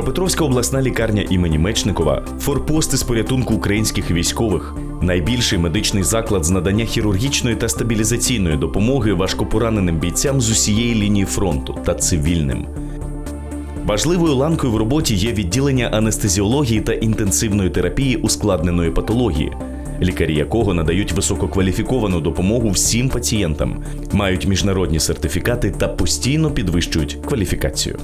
Дніпропетровська обласна лікарня імені Мечникова форпости з порятунку українських військових, найбільший медичний заклад з надання хірургічної та стабілізаційної допомоги важкопораненим бійцям з усієї лінії фронту та цивільним. Важливою ланкою в роботі є відділення анестезіології та інтенсивної терапії ускладненої патології, лікарі якого надають висококваліфіковану допомогу всім пацієнтам, мають міжнародні сертифікати та постійно підвищують кваліфікацію.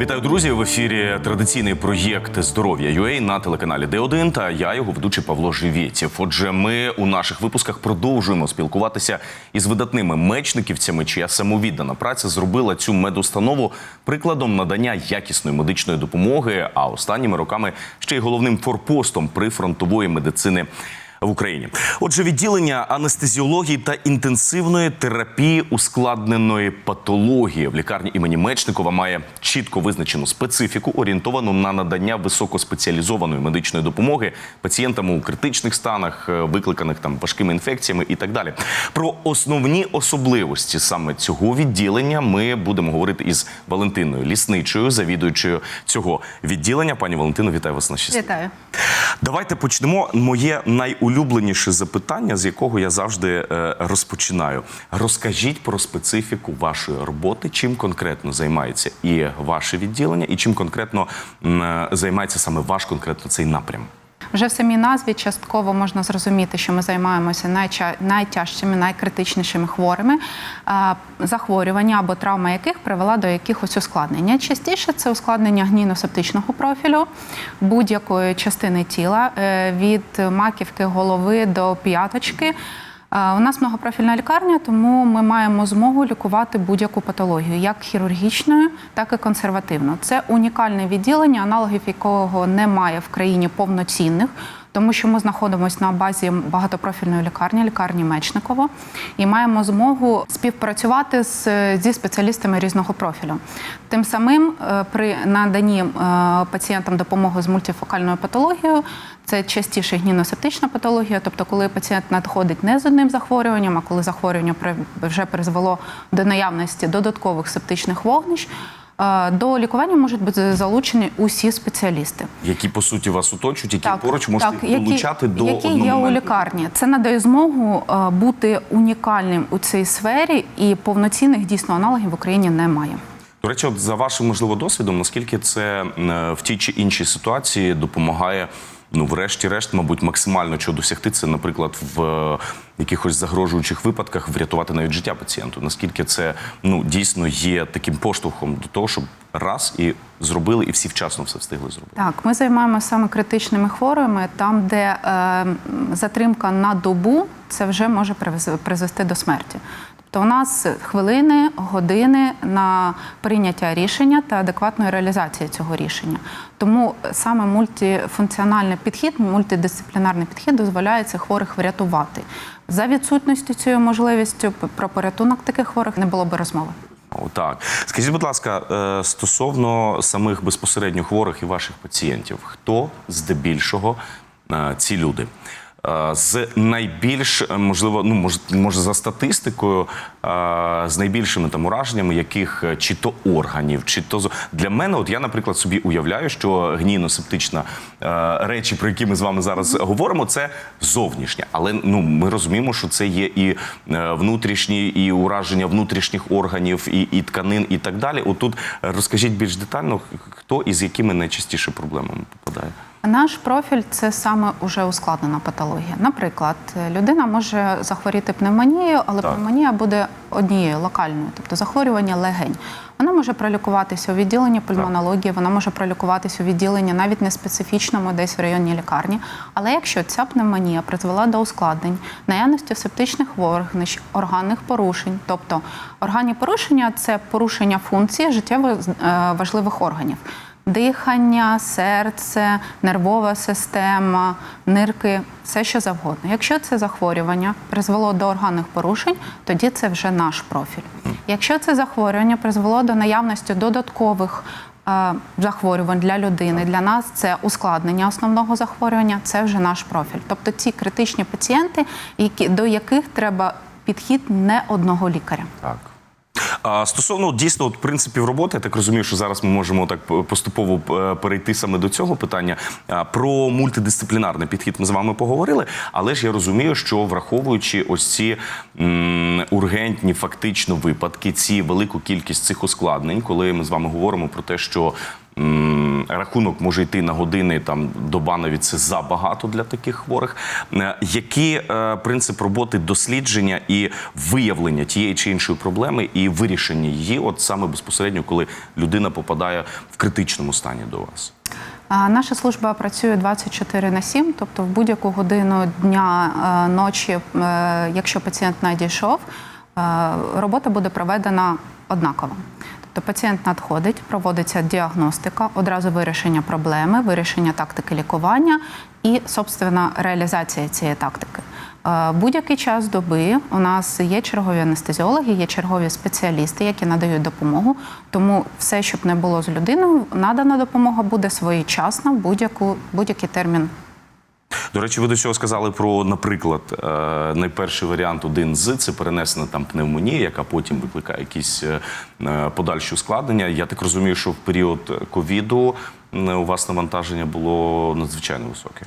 Вітаю, друзі! В ефірі традиційний проєкт Здоров'я UA на телеканалі Д1 та я його ведучий Павло Живєтєв. Отже, ми у наших випусках продовжуємо спілкуватися із видатними мечниківцями, чия самовіддана праця зробила цю медустанову прикладом надання якісної медичної допомоги, а останніми роками ще й головним форпостом прифронтової медицини. В Україні, отже, відділення анестезіології та інтенсивної терапії ускладненої патології в лікарні імені Мечникова має чітко визначену специфіку, орієнтовану на надання високоспеціалізованої медичної допомоги пацієнтам у критичних станах, е, викликаних там важкими інфекціями і так далі. Про основні особливості саме цього відділення ми будемо говорити із Валентиною Лісничою, завідуючою цього відділення. Пані Валентино, вітаю вас на щасті. Вітаю. Давайте почнемо. Моє найулюбленіше запитання, з якого я завжди е, розпочинаю. Розкажіть про специфіку вашої роботи, чим конкретно займається і ваше відділення, і чим конкретно е, займається саме ваш конкретно цей напрям. Вже в самій назві частково можна зрозуміти, що ми займаємося найча- найтяжчими, найкритичнішими хворими, захворювання або травма яких привела до якихось ускладнень. Частіше це ускладнення гнійно-септичного профілю будь-якої частини тіла е, від маківки голови до п'яточки. У нас многопрофільна лікарня, тому ми маємо змогу лікувати будь-яку патологію, як хірургічною, так і консервативно. Це унікальне відділення, аналогів якого немає в країні повноцінних. Тому що ми знаходимося на базі багатопрофільної лікарні, лікарні Мечникова, і маємо змогу співпрацювати з, зі спеціалістами різного профілю. Тим самим е, при наданні е, пацієнтам допомоги з мультифокальною патологією, це частіше гнійно-септична патологія, тобто коли пацієнт надходить не з одним захворюванням, а коли захворювання вже призвело до наявності додаткових септичних вогнищ. До лікування можуть бути залучені усі спеціалісти. Які по суті вас оточують, які поруч можуть долучати до які є у лікарні. Це надає змогу бути унікальним у цій сфері, і повноцінних дійсно аналогів в Україні немає. До речі, от за вашим можливо досвідом, наскільки це е, в тій чи іншій ситуації допомагає, ну, врешті-решт, мабуть, максимально чого досягти, це, наприклад, в е, якихось загрожуючих випадках врятувати навіть життя пацієнту. Наскільки це ну дійсно є таким поштовхом до того, щоб раз і зробили, і всі вчасно все встигли зробити. Так, ми займаємося саме критичними хворими, там, де е, затримка на добу це вже може призвести до смерті. Тобто у нас хвилини, години на прийняття рішення та адекватної реалізації цього рішення. Тому саме мультифункціональний підхід, мультидисциплінарний підхід дозволяє цих хворих врятувати. За відсутністю цієї можливості про порятунок таких хворих не було би розмови. Отак. Скажіть, будь ласка, е, стосовно самих безпосередньо хворих і ваших пацієнтів, хто здебільшого е, ці люди? Е, З найбільш е, можливо, ну може, може за статистикою, е, з найбільшими там ураженнями, яких чи то органів, чи то для мене, от я, наприклад, собі уявляю, що гнійно-септична речі, про які ми з вами зараз говоримо, це зовнішнє. Але ну ми розуміємо, що це є і внутрішні, і ураження внутрішніх органів, і, і тканин, і так далі. Отут розкажіть більш детально, хто і з якими найчастіше проблемами попадає. Наш профіль це саме уже ускладнена патологія. Наприклад, людина може захворіти пневмонією, але Так. пневмонія буде однією локальною, тобто захворювання легень. Вона може пролікуватися у відділенні пульмонології, вона може пролікуватися у відділенні навіть не специфічному, десь в районній лікарні. Але якщо ця пневмонія призвела до ускладнень, наявності септичних вогнищ, органних порушень, тобто органні порушення це порушення функції життєво е, важливих органів дихання, серце, нервова система, нирки, все що завгодно. Якщо це захворювання призвело до органних порушень, тоді це вже наш профіль. Якщо це захворювання призвело до наявності додаткових е, захворювань для людини, для нас це ускладнення основного захворювання, це вже наш профіль. Тобто ці критичні пацієнти, які, до яких треба підхід не одного лікаря. Так. А, стосовно дійсно от, принципів роботи, я так розумію, що зараз ми можемо так поступово перейти саме до цього питання. Про мультидисциплінарний підхід ми з вами поговорили, але ж я розумію, що враховуючи ось ці м, ургентні фактично випадки, ці велику кількість цих ускладнень, коли ми з вами говоримо про те, що рахунок може йти на години, там доба навіть це забагато для таких хворих. Е, Який е, принцип роботи дослідження і виявлення тієї чи іншої проблеми і вирішення її, от саме безпосередньо, коли людина попадає в критичному стані до вас? Наша служба працює 24 на 7, тобто в будь-яку годину дня, е, ночі, якщо пацієнт надійшов, робота буде проведена однаково. Тобто пацієнт надходить, проводиться діагностика, одразу вирішення проблеми, вирішення тактики лікування і, собственно, реалізація цієї тактики. Е, Будь-який час доби у нас є чергові анестезіологи, є чергові спеціалісти, які надають допомогу. Тому все, щоб не було з людиною, надана допомога буде своєчасна в будь-який термін. До речі, ви до цього сказали про, наприклад, е, найперший варіант один з це перенесена там пневмонія, яка потім викликає якісь е, е, подальші ускладнення. Я так розумію, що в період ковіду у вас навантаження було надзвичайно високе.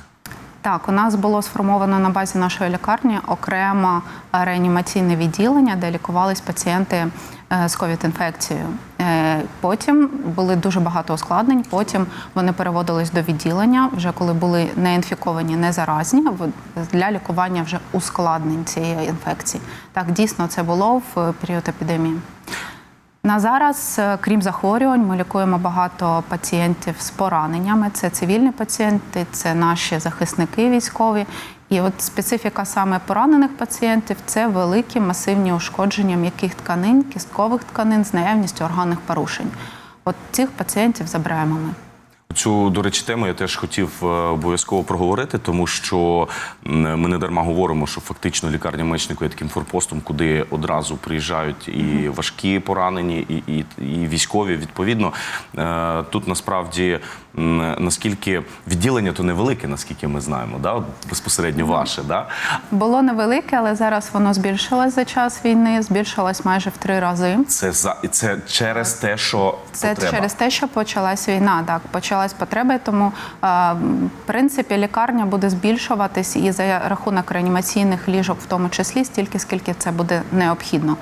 Так, у нас було сформовано на базі нашої лікарні окремо реанімаційне відділення, де лікувались пацієнти е, з ковід-інфекцією. Е, Потім були дуже багато ускладнень. Потім вони переводились до відділення, вже коли були не інфіковані, не заразні, для лікування вже ускладнень цієї інфекції. Так, дійсно це було в період епідемії. На зараз, е, крім захворювань, ми лікуємо багато пацієнтів з пораненнями. Це цивільні пацієнти, це наші захисники військові. І от специфіка саме поранених пацієнтів це великі масивні ушкодження м'яких тканин, кісткових тканин з наявністю органних порушень. От цих пацієнтів забираємо ми. Цю, до речі, тему я теж хотів е, обов'язково проговорити, тому що ми не дарма говоримо, що фактично лікарня мечнику є таким форпостом, куди одразу приїжджають і важкі поранені, і, і, і військові. Відповідно, Е, тут насправді наскільки відділення то невелике, наскільки ми знаємо, да? безпосередньо ваше. Да? Було невелике, але зараз воно збільшилось за час війни, збільшилось майже в три рази. Це за це через те, що Це потреба. через те, що почалась війна. Так, почалась потреба, тому е, в принципі лікарня буде збільшуватись і за рахунок реанімаційних ліжок, в тому числі, стільки, скільки це буде необхідно.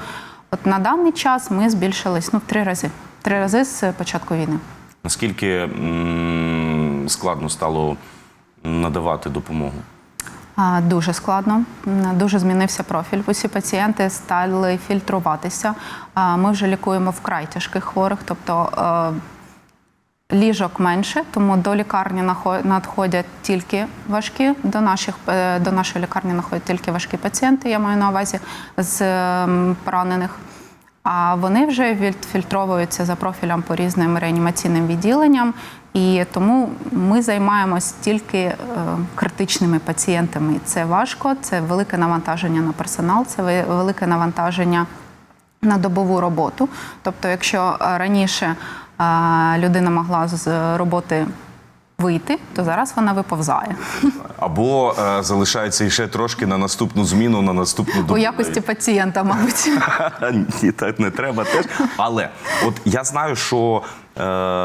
От на даний час ми збільшились ну в три рази. Три рази з початку війни. Наскільки складно стало надавати допомогу? Дуже складно, дуже змінився профіль. Усі пацієнти стали фільтруватися. Ми вже лікуємо вкрай тяжких хворих, тобто е, ліжок менше, тому до лікарні надходять тільки важкі. До наших е, до нашої лікарні надходять тільки важкі пацієнти. Я маю на увазі з поранених. А вони вже відфільтровуються за профілем по різним реанімаційним відділенням, і тому ми займаємось тільки е, критичними пацієнтами. Це важко, це велике навантаження на персонал, це велике навантаження на добову роботу. Тобто, якщо е, раніше людина могла з роботи вийти, то зараз вона виповзає Або е, залишається іще трошки на наступну зміну, на наступну добу. у якості пацієнта, мабуть. Ні, так не треба теж. Але от я знаю, що е,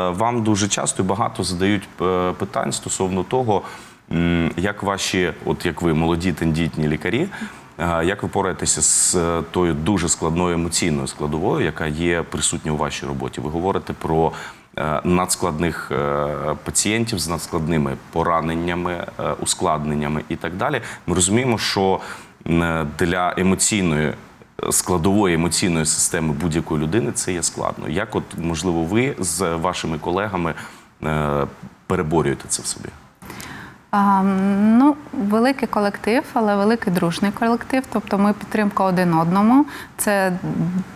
вам дуже часто і багато задають е, питань стосовно того, м, як ваші, от як ви, молоді тендітні лікарі. Е, Як ви пораєтеся з е, тою дуже складною емоційною складовою, яка є присутня у вашій роботі? Ви говорите про е, надскладних пацієнтів з надскладними пораненнями, ускладненнями і так далі. Ми розуміємо, що для емоційної складової емоційної системи будь-якої людини це є складно. Як, от можливо, ви з вашими колегами переборюєте це в собі? Ну, великий колектив, але великий дружний колектив. Тобто ми підтримка один одному. Це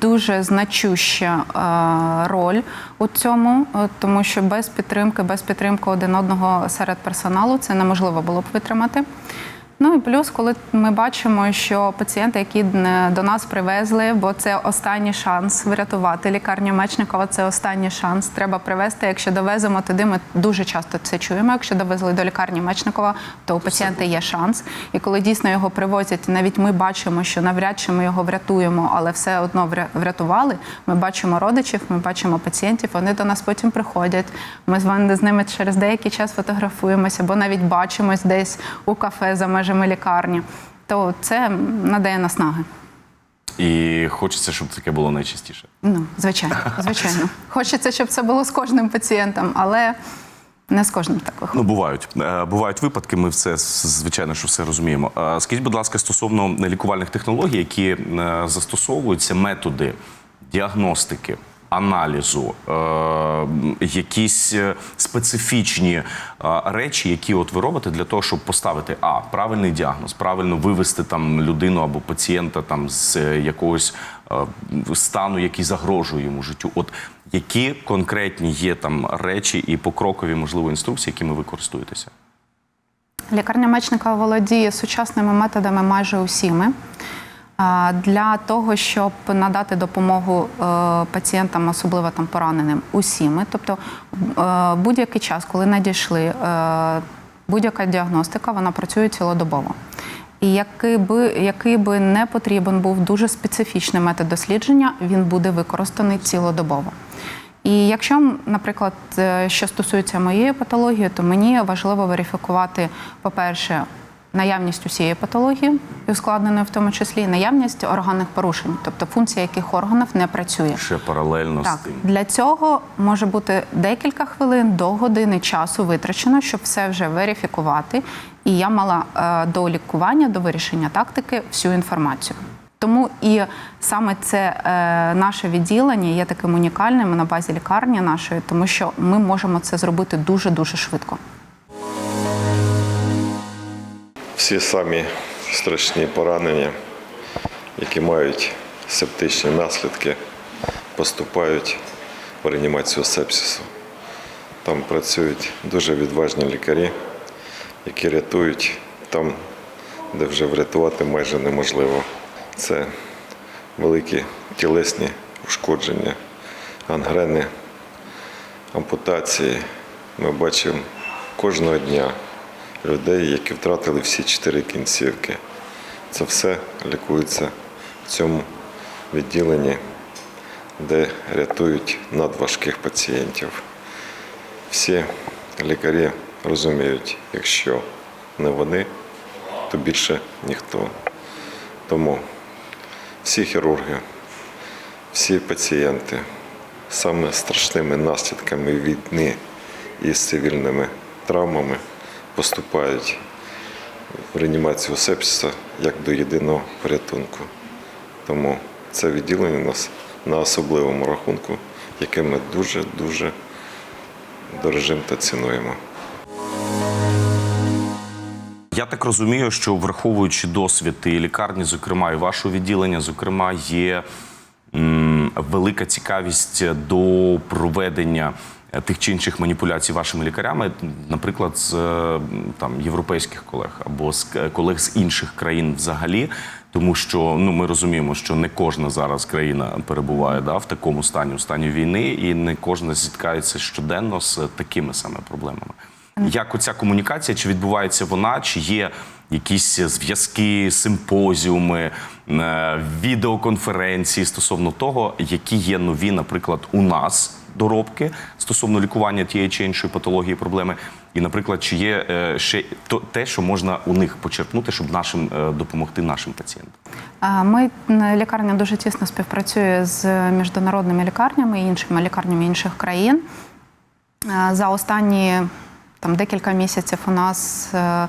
дуже значуща е, роль у цьому, е, тому що без підтримки, без підтримки один одного серед персоналу це неможливо було б витримати. Ну і плюс, коли ми бачимо, що пацієнти, які е, до нас привезли, бо це останній шанс врятувати лікарню Мечникова, це останній шанс. Треба привезти. Якщо довеземо туди, ми дуже часто це чуємо. Якщо довезли до лікарні Мечникова, то у пацієнта є шанс. І коли дійсно його привозять, навіть ми бачимо, що навряд чи ми його врятуємо, але все одно вря- врятували. Ми бачимо родичів, ми бачимо пацієнтів. Вони до нас потім приходять. Ми з вами з ними через деякий час фотографуємося, або навіть бачимось десь у кафе за межами лікарні. То це надає наснаги. І хочеться, щоб таке було найчастіше. Ну, звичайно, звичайно. Хочеться, щоб це було з кожним пацієнтом, але не з кожним так виходить. Ну, бувають. Е, Бувають випадки, ми все звичайно, що все розуміємо. Е, Скажіть, будь ласка, стосовно лікувальних технологій, які е, застосовуються, методи діагностики, аналізу, е, якісь е, специфічні е, речі, які от ви робите для того, щоб поставити а правильний діагноз, правильно вивести там людину або пацієнта там з якогось стану, який загрожує йому життю. От які конкретні є там речі і покрокові, можливо, інструкції, якими ви користуєтеся? Лікарня Мечника володіє сучасними методами майже усіми. Для того, щоб надати допомогу е, пацієнтам, особливо там пораненим, усіми. Тобто е, будь-який час, коли надійшли, е, будь-яка діагностика, вона працює цілодобово. І який би, який би не потрібен був дуже специфічний метод дослідження, він буде використаний цілодобово. І якщо, наприклад, що стосується моєї патології, то мені важливо верифікувати, по-перше, наявність усієї патології, і ускладненої в тому числі, і наявність органних порушень, тобто функція яких органів не працює. Ще паралельно Так, з тим. для цього може бути декілька хвилин до години часу витрачено, щоб все вже верифікувати. І я мала е, до лікування, до вирішення тактики всю інформацію. Тому і саме це е, наше відділення є таким унікальним на базі лікарні нашої, тому що ми можемо це зробити дуже дуже швидко. Всі самі страшні поранення, які мають септичні наслідки, поступають в реанімацію сепсису. Там працюють дуже відважні лікарі, які рятують там, де вже врятувати майже неможливо. Це великі тілесні ушкодження, ангрени, ампутації. Ми бачимо кожного дня людей, які втратили всі чотири кінцівки. Це все лікується в цьому відділенні, де рятують надважких пацієнтів. Всі лікарі розуміють, якщо не вони, то більше ніхто. Тому всі хірурги, всі пацієнти саме страшними наслідками війни і з цивільними травмами поступають в реанімацію сепсиса як до єдиного порятунку. Тому це відділення у нас на особливому рахунку, яке ми дуже-дуже дорожимо та цінуємо. Я так розумію, що враховуючи досвід і лікарні, зокрема, і вашого відділення, зокрема, є велика цікавість до проведення тих чи інших маніпуляцій вашими лікарями, наприклад, з е, там європейських колег або з колег з інших країн взагалі. Тому що ну ми розуміємо, що не кожна зараз країна перебуває да, в такому стані, у стані війни, і не кожна зіткається щоденно з такими саме проблемами. Як оця комунікація, чи відбувається вона, чи є якісь зв'язки, симпозіуми, е, відеоконференції стосовно того, які є нові, наприклад, у нас доробки стосовно лікування тієї чи іншої патології, проблеми, і, наприклад, чи є е, ще те, що можна у них почерпнути, щоб нашим е, допомогти нашим пацієнтам. Ми лікарня дуже тісно співпрацює з міжнародними лікарнями і іншими лікарнями інших країн. За останні там декілька місяців у нас е,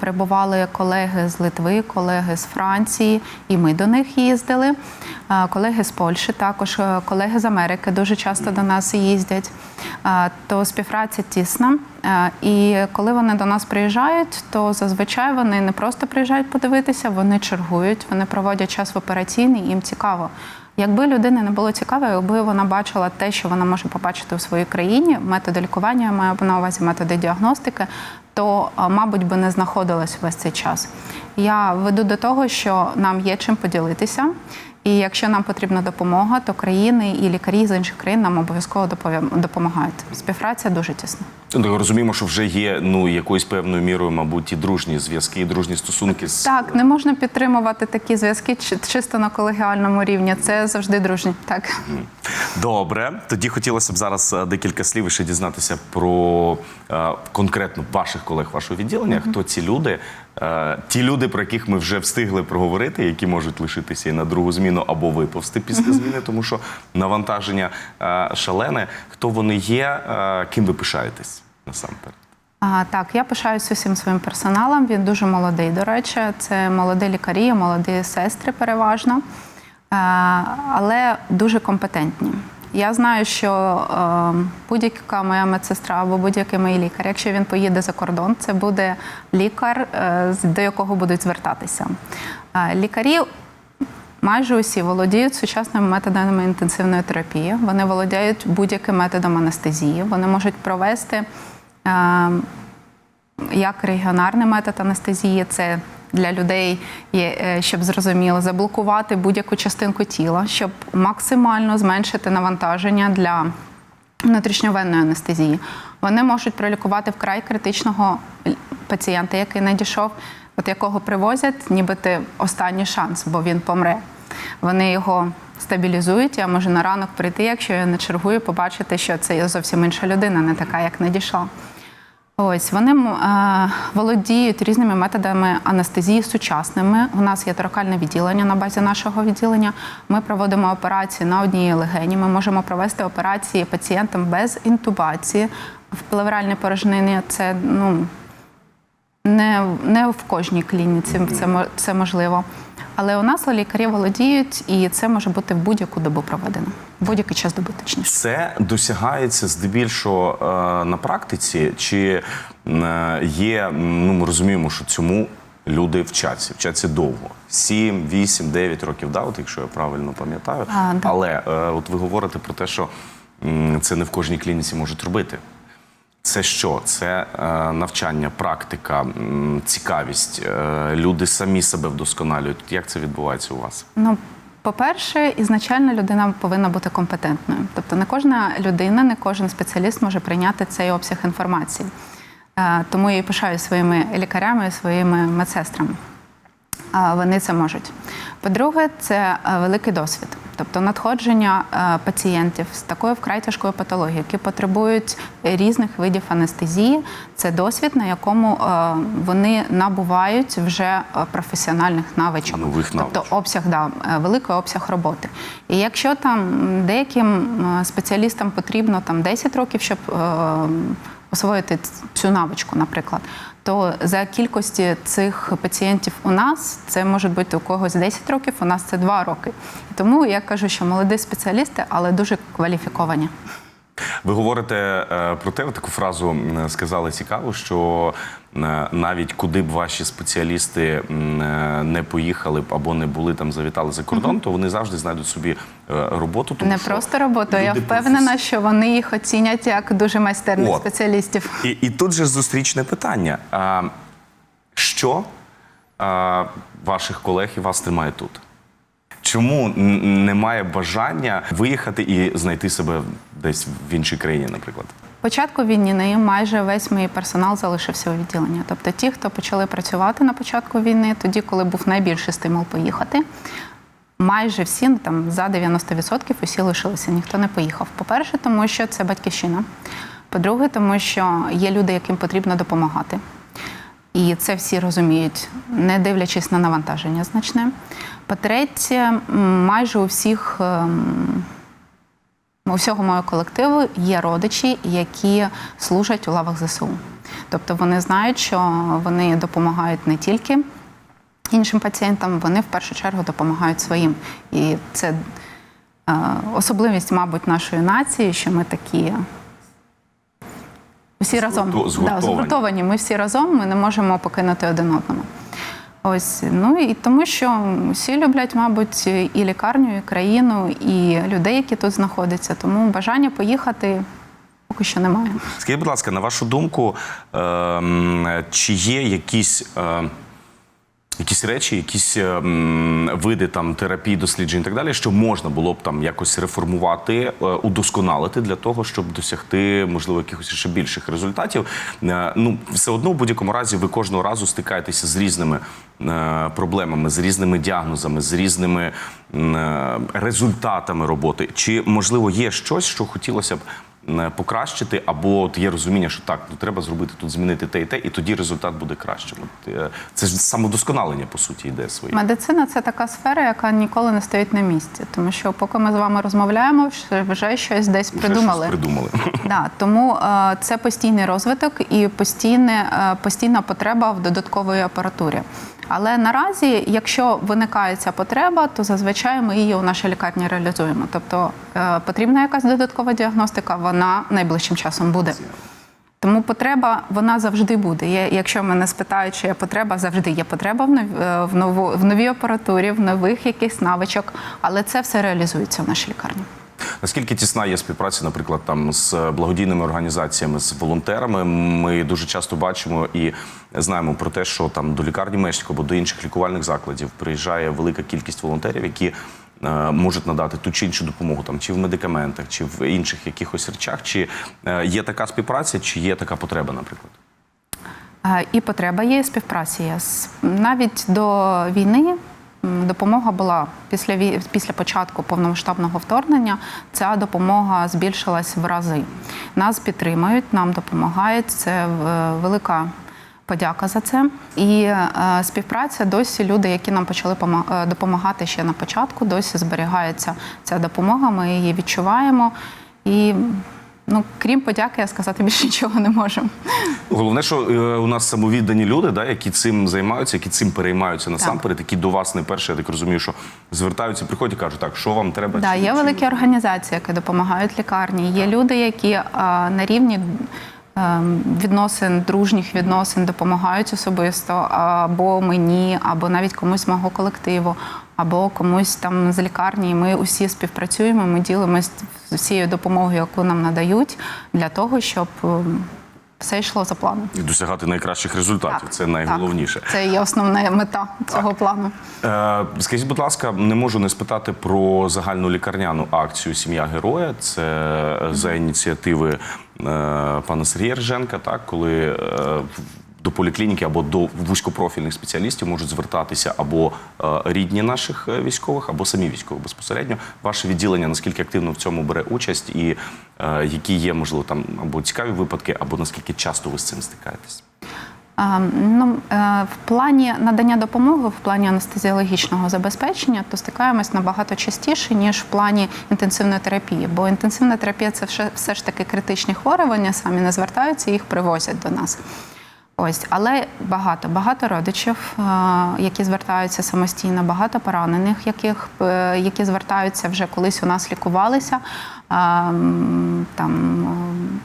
прибували колеги з Литви, колеги з Франції, і ми до них їздили. Колеги з Польщі, також е, колеги з Америки дуже часто до нас їздять. То співпраця тісна. І коли вони до нас приїжджають, то зазвичай вони не просто приїжджають подивитися, вони чергують, вони проводять час в операційній, їм цікаво. Якби людині не було цікаво, якби вона бачила те, що вона може побачити у своїй країні, методи лікування, я маю на увазі методи діагностики, то мабуть, би не знаходилась весь цей час. Я веду до того, що нам є чим поділитися. І якщо нам потрібна допомога, то країни і лікарі з інших країн нам обов'язково допомагають. Співпраця дуже тісна. Ну, Розуміємо, що вже є ну якоюсь певною мірою, мабуть, і дружні зв'язки, і дружні стосунки з Так, не можна підтримувати такі зв'язки чи- чисто на колегіальному рівні. Це завжди дружні. Так. Добре, тоді хотілося б зараз е, декілька слів ще дізнатися про е, конкретно ваших колег вашого відділення. Хто ці люди? Е, ті люди, про яких ми вже встигли проговорити, які можуть лишитися і на другу зміну або виповзти після зміни, тому що навантаження е, шалене. Хто вони є? Е, ким ви пишаєтесь насамперед? А, так, я пишаюся усім своїм персоналом. Він дуже молодий, до речі. Це молоді лікарі, молоді сестри переважно, але дуже компетентні. Я знаю, що е, будь-яка моя медсестра або будь-який мій лікар, якщо він поїде за кордон, це буде лікар, е, до якого будуть звертатися. Е, лікарі Майже усі володіють сучасними методами інтенсивної терапії. Вони володіють будь-яким методом анестезії. Вони можуть провести е, як регіонарний метод анестезії, це для людей е, щоб зрозуміло, заблокувати будь-яку частинку тіла, щоб максимально зменшити навантаження для внутрішньовенної анестезії. Вони можуть пролікувати вкрай критичного пацієнта, який надійшов, от якого привозять, нібито останній шанс, бо він помре. Вони його стабілізують. Я можу на ранок прийти, якщо я не чергую, побачити, що це зовсім інша людина, не така, як надійшла. Ось вони е, володіють різними методами анестезії сучасними. У нас є торакальне відділення на базі нашого відділення. Ми проводимо операції на одній легені. Ми можемо провести операції пацієнтам без інтубації в плевральній порожнині. Це ну не, не в кожній клініці це, це можливо. Але у нас лікарі володіють, і це може бути в будь-яку добу проведено, в будь-який час доби точніше. Це досягається здебільшого е, на практиці, чи е, є, ну ми розуміємо, що цьому люди вчаться, вчаться довго. 7, 8, 9 років, да, от якщо я правильно пам'ятаю. А, да. Але е, от ви говорите про те, що це не в кожній клініці можуть робити. Це що? Це е, навчання, практика, цікавість. Е, люди самі себе вдосконалюють. Як це відбувається у вас? Ну, по-перше, ізначально людина повинна бути компетентною. Тобто не кожна людина, не кожен спеціаліст може прийняти цей обсяг інформації. Е, Тому я і пишаю своїми лікарями своїми медсестрами. Вони це можуть. По-друге, це е, великий досвід, тобто надходження е, пацієнтів з такою вкрай тяжкою патологією, які потребують різних видів анестезії. Це досвід, на якому е, вони набувають вже професіональних навичок. Нових навичок. Тобто обсяг, да, великий обсяг роботи. І якщо там деяким спеціалістам потрібно там 10 років, щоб освоїти цю навичку, наприклад, то за кількості цих пацієнтів у нас це може бути у когось 10 років, у нас це 2 роки. Тому я кажу, що молоді спеціалісти, але дуже кваліфіковані. Ви говорите е, про те, ви таку фразу сказали цікаву, що навіть куди б ваші спеціалісти е, не поїхали б або не були там, завітали за кордон, то вони завжди знайдуть собі е, роботу. Тому Не що просто роботу, я впевнена, що вони їх оцінять як дуже майстерних От. спеціалістів. І, і тут же зустрічне питання: а, що а, ваших колег і вас тримає тут? Чому немає бажання виїхати і знайти себе десь в іншій країні, наприклад? Початку війни майже весь мій персонал залишився у відділенні. Тобто ті, хто почали працювати на початку війни, тоді, коли був найбільший стимул поїхати, майже всі ну, там за 90% усі лишилися, ніхто не поїхав. По-перше, тому що це батьківщина. По-друге, тому що є люди, яким потрібно допомагати. І це всі розуміють, не дивлячись на навантаження значне. По-третє, майже у всіх ем, у всього мого колективу є родичі, які служать у лавах ЗСУ. Тобто вони знають, що вони допомагають не тільки іншим пацієнтам, вони в першу чергу допомагають своїм. І це е, особливість, мабуть, нашої нації, що ми такі. Всі разом Згурту- Да, згуртовані. згуртовані. Ми всі разом, ми не можемо покинути один одному. Ось ну і тому, що всі люблять, мабуть, і лікарню, і країну, і людей, які тут знаходяться. Тому бажання поїхати поки що немає. Скажіть, будь ласка, на вашу думку, ем, чи є якісь. Е, Якісь речі, якісь ем, види там терапії, досліджень і так далі, що можна було б там якось реформувати, е, удосконалити для того, щоб досягти можливо якихось ще більших результатів. Е, ну, все одно в будь-якому разі ви кожного разу стикаєтеся з різними е, проблемами, з різними діагнозами, з різними е, результатами роботи. Чи можливо є щось, що хотілося б е, покращити, або от є розуміння, що так, ну треба зробити тут, змінити те і те, і тоді результат буде кращим. От, е, Це ж самодосконалення, по суті, йде своє. Медицина це така сфера, яка ніколи не стоїть на місці, тому що поки ми з вами розмовляємо, вже- щось десь Вже придумали. щось придумали. Да, тому е, це постійний розвиток і постійне, е, постійна потреба в додаткової апаратурі. Але наразі, якщо виникає ця потреба, то зазвичай ми її у нашій лікарні реалізуємо. Тобто е, потрібна якась додаткова діагностика, вона найближчим часом буде. Тому потреба вона завжди буде. Якщо мене спитають, чи є потреба, завжди є потреба е, в, нову, в новій апаратурі, в нових якихось навичок, але це все реалізується в нашій лікарні. Наскільки тісна є співпраця, наприклад, там з благодійними організаціями, з волонтерами? Ми дуже часто бачимо і знаємо про те, що там до лікарні Мечникова або до інших лікувальних закладів приїжджає велика кількість волонтерів, які е, можуть надати ту чи іншу допомогу, там чи в медикаментах, чи в інших якихось речах. Чи е, є така співпраця, чи є така потреба, наприклад? Е, І потреба є, і співпраця є. Навіть до війни допомога була після після початку повномасштабного вторгнення. Ця допомога збільшилась в рази. Нас підтримують, нам допомагають. Це е, велика. Подяка за це і е, співпраця досі люди, які нам почали е, допомагати ще на початку, досі зберігається ця допомога. Ми її відчуваємо. І ну, крім подяки, я сказати більше нічого не можу. Головне, що е, у нас самовіддані люди, да, які цим займаються, які цим переймаються насамперед, які до вас не перше, я так розумію, що звертаються, приходять і кажуть, так, що вам треба? Да, чи- є чи- великі організації, які допомагають лікарні. Є люди, які а, на рівні ем, відносин, дружніх відносин допомагають особисто, або мені, або навіть комусь з мого колективу, або комусь там з лікарні. І Ми усі співпрацюємо, ми ділимось з всією допомогою, яку нам надають, для того, щоб ем, все йшло за планом. І досягати найкращих результатів. Це найголовніше. Так, це є основна мета цього плану. Е, скажіть, будь ласка, не можу не спитати про загальну лікарняну акцію Сім'я героя. Це е, за ініціативи е, пана Сергія Рженка, так, коли е, до поліклініки або до вузькопрофільних спеціалістів можуть звертатися або е, рідні наших е, військових, або самі військові безпосередньо. Ваше відділення наскільки активно в цьому бере участь, і е, які є, можливо, там або цікаві випадки, або наскільки часто ви з цим стикаєтесь? Ну, в плані надання допомоги, в плані анестезіологічного забезпечення, то стикаємось набагато частіше, ніж в плані інтенсивної терапії. Бо інтенсивна терапія це все ж таки критичні хворювання, самі не звертаються, їх привозять до нас. Ось, але багато, багато родичів, е, які звертаються самостійно, багато поранених, яких, е, які звертаються вже колись у нас лікувалися. е, Там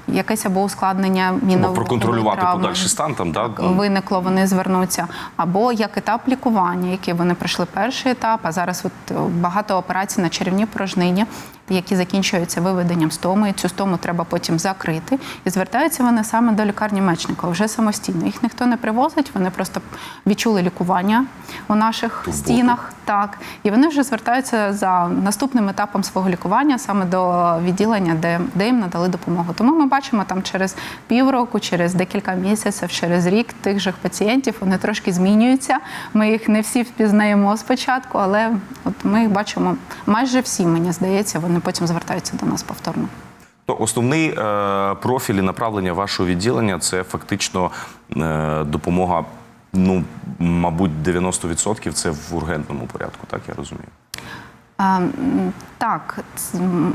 якесь або ускладнення мінового Ну, проконтролювати травми. подальший стан там, да? виникло, вони звернуться, або як етап лікування, який вони пройшли перший етап, а зараз от багато операцій на черевній порожнині, які закінчуються виведенням стоми, і цю стому треба потім закрити. І звертаються вони саме до лікарні Мечникова вже самостійно. Їх ніхто не привозить, вони просто відчули лікування у наших Турботу. стінах. Так, і вони вже звертаються за наступним етапом свого лікування саме до відділення, де, де їм надали допомогу. Тому ми бачимо там через півроку, через декілька місяців, через рік тих же пацієнтів вони трошки змінюються. Ми їх не всі впізнаємо спочатку, але от ми їх бачимо майже всі, мені здається, вони потім звертаються до нас повторно. То основний е, профіль і направлення вашого відділення це фактично е, допомога. Ну, мабуть, 90% це в ургентному порядку, так я розумію. А, Так,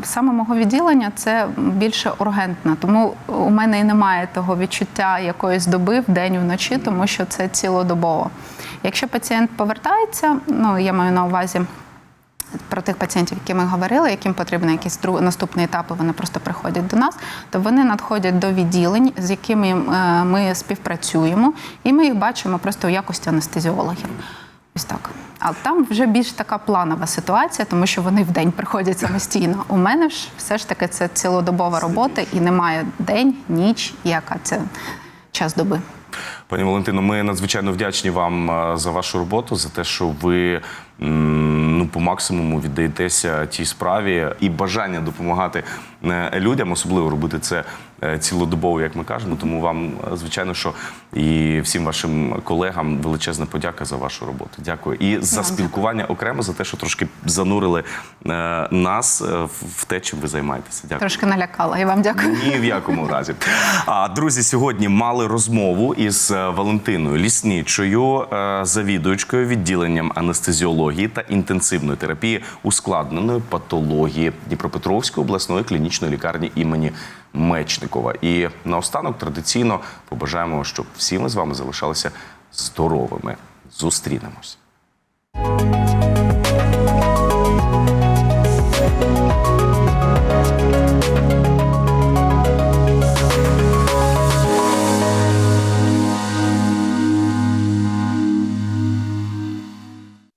саме мого відділення це більше ургентне, тому у мене і немає того відчуття якоїсь доби в день вночі, тому що це цілодобово. Якщо пацієнт повертається, ну я маю на увазі. Про тих пацієнтів, які ми говорили, яким потрібен якийсь друг, наступний етап, вони просто приходять до нас, то вони надходять до відділень, з якими е, ми співпрацюємо, і ми їх бачимо просто в якості анестезіологів. Ось так. А там вже більш така планова ситуація, тому що вони в день приходять самостійно. У мене ж все ж таки це цілодобова робота, і немає день, ніч, яка це час доби. Пані Валентино, ми надзвичайно вдячні вам е, за вашу роботу, за те, що ви ну, по максимуму віддаєтеся тій справі і бажання допомагати е, людям, особливо робити це е, цілодобово, як ми кажемо. Тому вам, е, звичайно, що і всім вашим колегам величезна подяка за вашу роботу. Дякую. І за спілкування окремо за те, що трошки занурили нас в- те, чим ви займаєтеся. Дякую. Трошки налякала. І вам дякую. Ні в якому разі. А друзі, сьогодні мали розмову із Валентиною Ліснічою, завідувачкою відділенням анестезіології та інтенсивної терапії ускладненої патології Дніпропетровської обласної клінічної лікарні імені Мечникова. І наостанок традиційно побажаємо, щоб всі ми з вами залишалися здоровими. Зустрінемось.